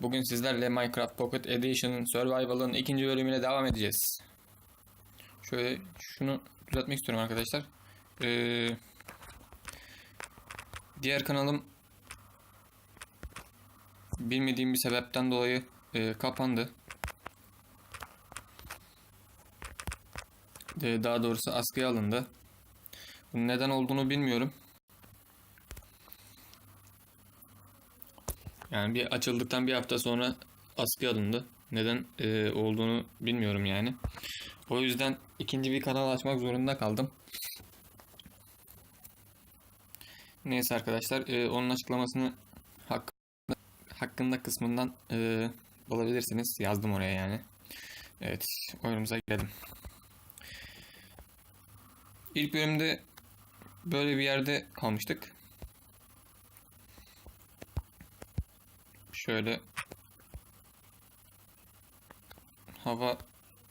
Bugün sizlerle Minecraft Pocket Edition'ın Survival'ın ikinci bölümüne devam edeceğiz. Şöyle şunu düzeltmek istiyorum arkadaşlar. Ee, diğer kanalım bilmediğim bir sebepten dolayı e, kapandı. E, daha doğrusu askıya alındı. Bunun neden olduğunu bilmiyorum. Yani bir açıldıktan bir hafta sonra askıya alındı. Neden e, olduğunu bilmiyorum yani. O yüzden ikinci bir kanal açmak zorunda kaldım. Neyse arkadaşlar e, onun açıklamasını hakkında, hakkında kısmından e, bulabilirsiniz. Yazdım oraya yani. Evet oyunumuza girelim. İlk bölümde böyle bir yerde kalmıştık. Şöyle hava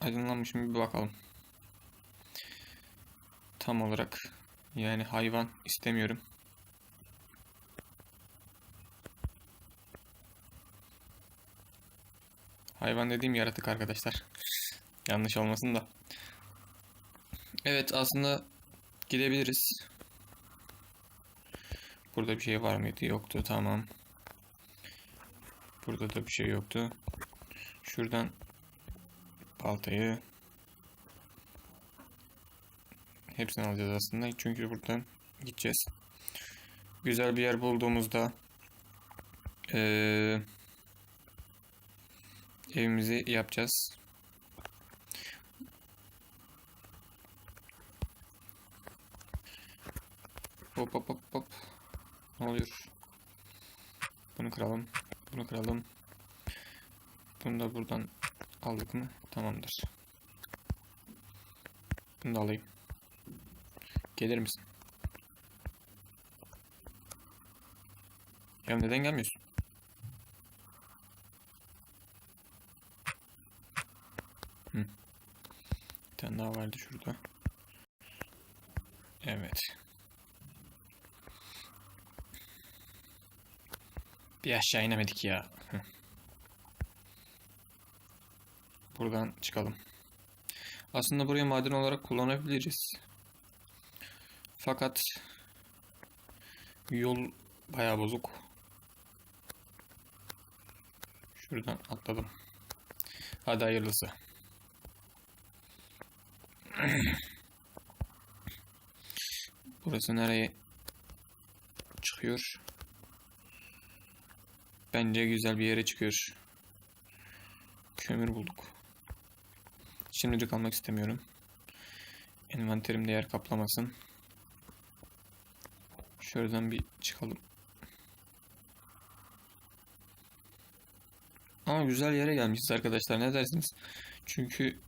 aydınlanmış mı bir bakalım. Tam olarak yani hayvan istemiyorum. Hayvan dediğim yaratık arkadaşlar. Yanlış olmasın da. Evet aslında gidebiliriz. Burada bir şey var mıydı? Yoktu. Tamam. Burada da bir şey yoktu. Şuradan baltayı hepsini alacağız aslında. Çünkü buradan gideceğiz. Güzel bir yer bulduğumuzda ee, evimizi yapacağız. Hop hop hop hop. Ne oluyor? Bunu kıralım. Bunu kıralım. Bunu da buradan aldık mı? Tamamdır. Bunu da alayım. Gelir misin? Ya neden gelmiyorsun? Hı. Bir tane daha vardı şurada. Evet. Bir aşağı inemedik ya. Buradan çıkalım. Aslında burayı maden olarak kullanabiliriz. Fakat yol bayağı bozuk. Şuradan atladım. Hadi hayırlısı. Burası nereye çıkıyor? Bence güzel bir yere çıkıyor. Kömür bulduk. Şimdilik almak istemiyorum. Envanterimde yer kaplamasın. Şuradan bir çıkalım. Ama güzel yere gelmişiz arkadaşlar. Ne dersiniz? Çünkü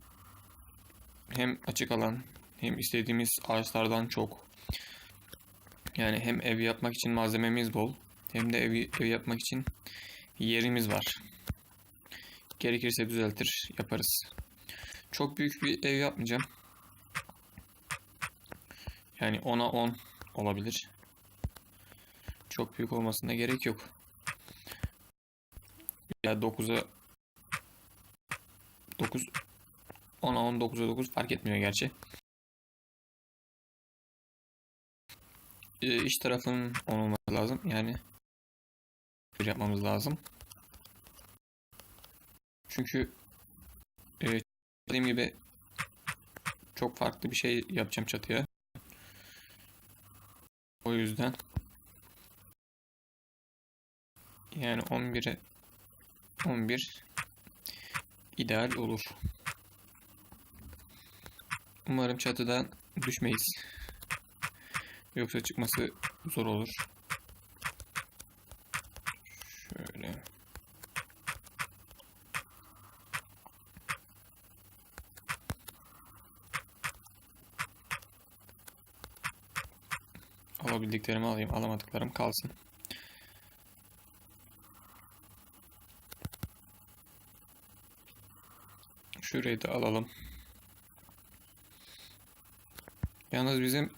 hem açık alan hem istediğimiz ağaçlardan çok. Yani hem ev yapmak için malzememiz bol. Hem de evi, ev yapmak için yerimiz var. Gerekirse düzeltir yaparız. Çok büyük bir ev yapmayacağım. Yani 10'a 10 olabilir. Çok büyük olmasına gerek yok. Ya 9'a 9 10'a 10 9'a 9 fark etmiyor gerçi. Ee, iç tarafın 10 olması lazım. Yani yapmamız lazım. Çünkü e, dediğim gibi çok farklı bir şey yapacağım çatıya. O yüzden yani 11'e 11 ideal olur. Umarım çatıdan düşmeyiz. Yoksa çıkması zor olur. Alabildiklerimi alayım. Alamadıklarım kalsın. Şurayı da alalım. Yalnız bizim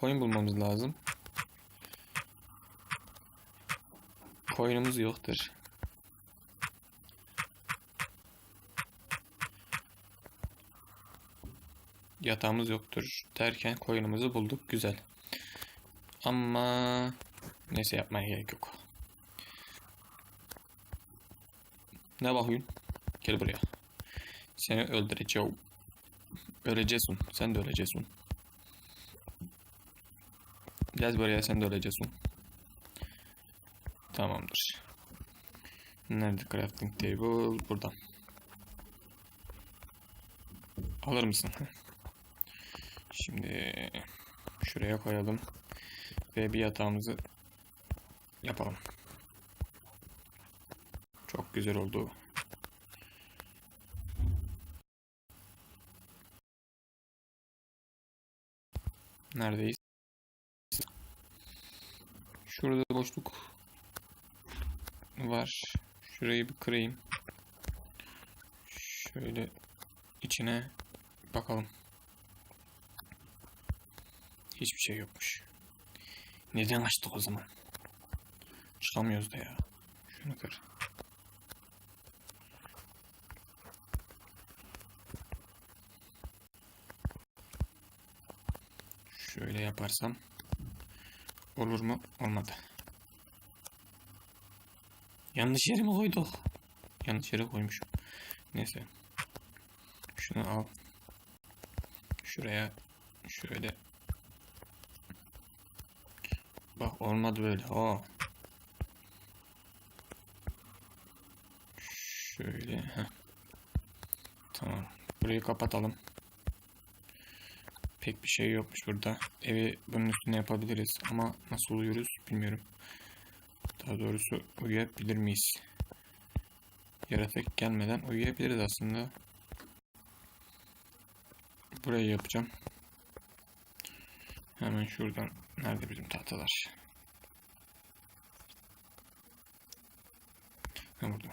coin bulmamız lazım. Coin'imiz yoktur. Yatağımız yoktur derken coin'imizi bulduk. Güzel. Ama neyse yapmaya gerek yok. Ne bakıyorsun? Gel buraya. Seni öldüreceğim. Öleceksin. Sen de öleceksin. Gel buraya sen de öleceksin. Tamamdır. Nerede crafting table? Burada. Alır mısın? Şimdi şuraya koyalım. Ve bir yatağımızı yapalım. Çok güzel oldu. Neredeyiz? Şurada boşluk var. Şurayı bir kırayım. Şöyle içine bakalım. Hiçbir şey yokmuş. Neden açtık o zaman? Çıkamıyoruz da ya. Şunu kır. Şöyle yaparsam olur mu? Olmadı. Yanlış yere mi koyduk? Yanlış yere koymuşum. Neyse. Şunu al. Şuraya şöyle. Olmadı böyle. Aa. Şöyle. Heh. Tamam. Burayı kapatalım. Pek bir şey yokmuş burada. Evi bunun üstüne yapabiliriz ama nasıl uyuyoruz bilmiyorum. Daha doğrusu uyuyabilir miyiz? Yaratık gelmeden uyuyabiliriz aslında. Burayı yapacağım. Hemen şuradan. Nerede bizim tahtalar? Ha burada.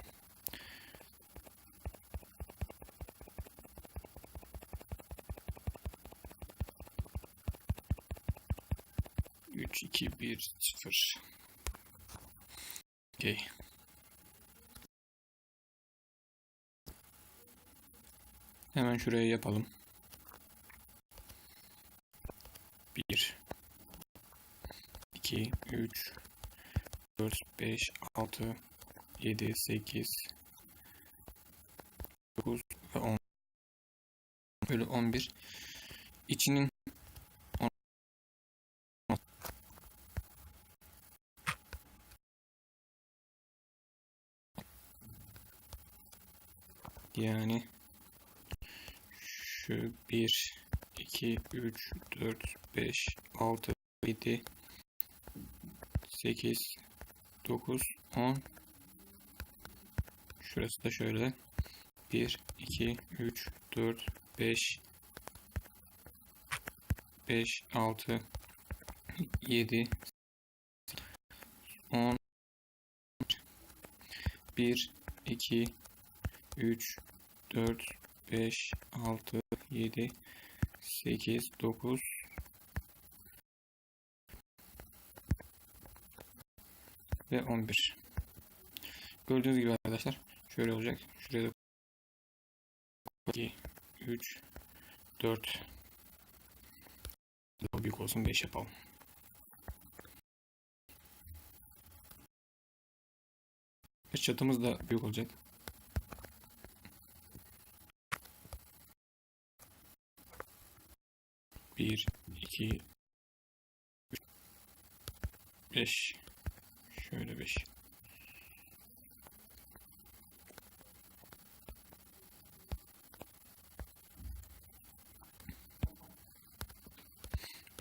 Üç, iki, bir, sıfır. Okey. Hemen şuraya yapalım. 1 2 3 4 5 6 7 8 9 ve 10 böyle 11 içinin yani şu 1 2 3 4 5 6 7 8 9 10 Şurası da şöyle. 1 2 3 4 5 5 6 7 10 1 2 3 4 5 6 7 8 9 ve 11 gördüğünüz gibi arkadaşlar şöyle olacak. Şuraya da 2 3 4 daha büyük olsun 5 yapalım. Çatımız da büyük olacak. Bir, iki, üç, beş. Şöyle beş.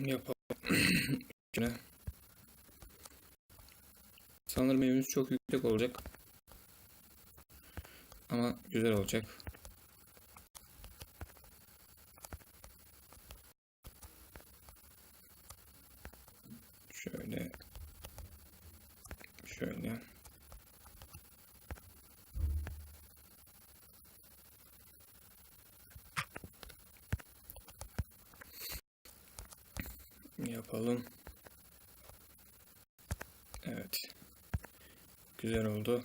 Yapalım. Sanırım evimiz çok yüksek olacak. Ama güzel olacak. Şöyle. Şöyle. Yapalım. Evet. Güzel oldu.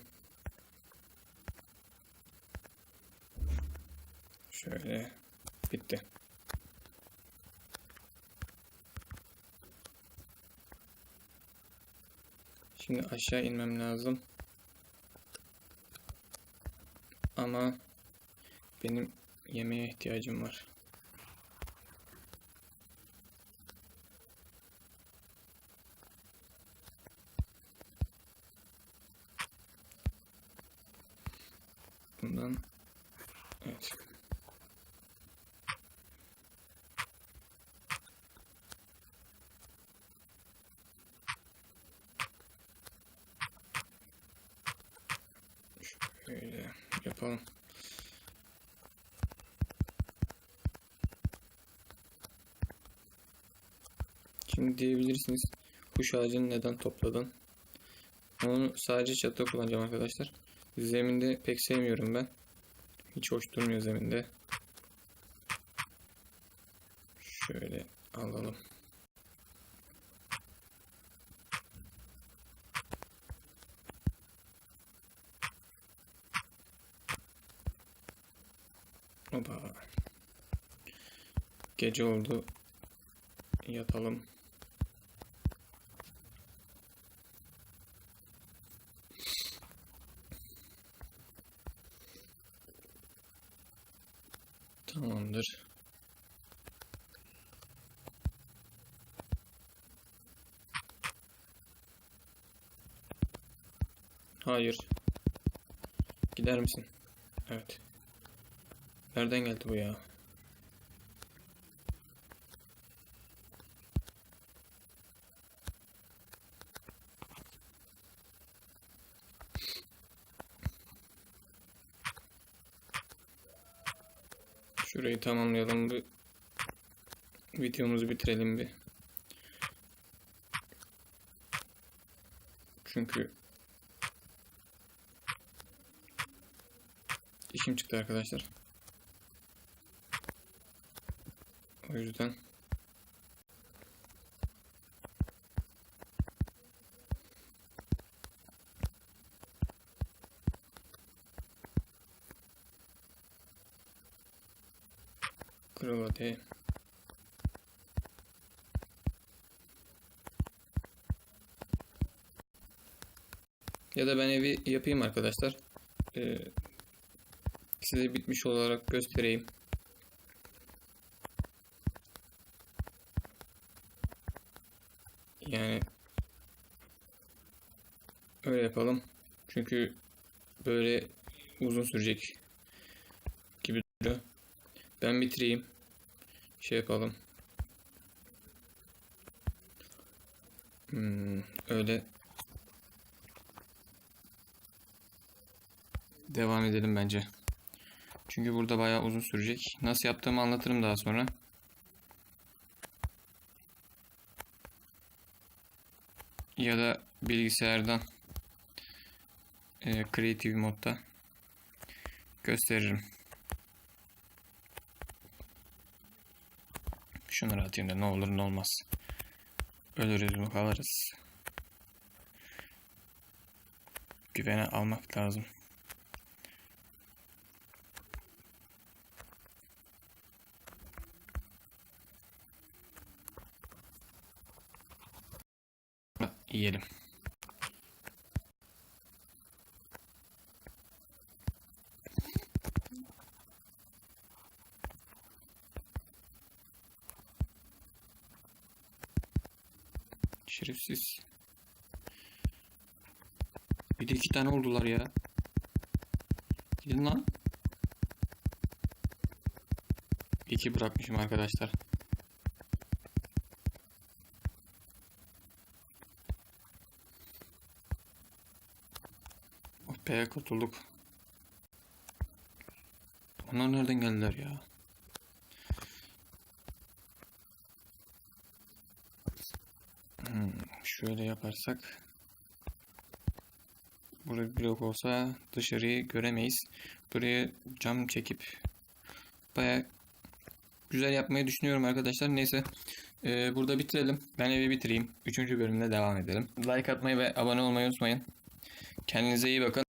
Şöyle. Bitti. Şimdi aşağı inmem lazım. Ama benim yemeğe ihtiyacım var. Bundan evet. Şöyle yapalım. Şimdi diyebilirsiniz kuş ağacını neden topladın? Onu sadece çatıda kullanacağım arkadaşlar. Zeminde pek sevmiyorum ben. Hiç hoş durmuyor zeminde. Şöyle alalım. Oba. Gece oldu. Yatalım. Tamamdır. Hayır. Gider misin? Evet. Nereden geldi bu ya? Şurayı tamamlayalım bir videomuzu bitirelim bir. Çünkü işim çıktı arkadaşlar. O yüzden Krovate Ya da ben evi yapayım arkadaşlar. Ee, size bitmiş olarak göstereyim. Yani öyle yapalım. Çünkü böyle uzun sürecek gibi duruyor. Ben bitireyim. Şey yapalım. Hmm, öyle devam edelim bence. Çünkü burada bayağı uzun sürecek. Nasıl yaptığımı anlatırım daha sonra. Ya da bilgisayardan e, Creative modda gösteririm. Şunları atayım da ne olur ne olmaz. Ölürüz mü kalırız. Güvene almak lazım. Yiyelim. Şerefsiz. Bir de iki tane oldular ya. Gidin lan. İki bırakmışım arkadaşlar. Oh be kurtulduk. Onlar nereden geldiler ya? Şöyle yaparsak Burada bir blok olsa dışarıyı göremeyiz. Buraya cam çekip baya güzel yapmayı düşünüyorum arkadaşlar. Neyse ee, burada bitirelim. Ben evi bitireyim. Üçüncü bölümde devam edelim. Like atmayı ve abone olmayı unutmayın. Kendinize iyi bakın.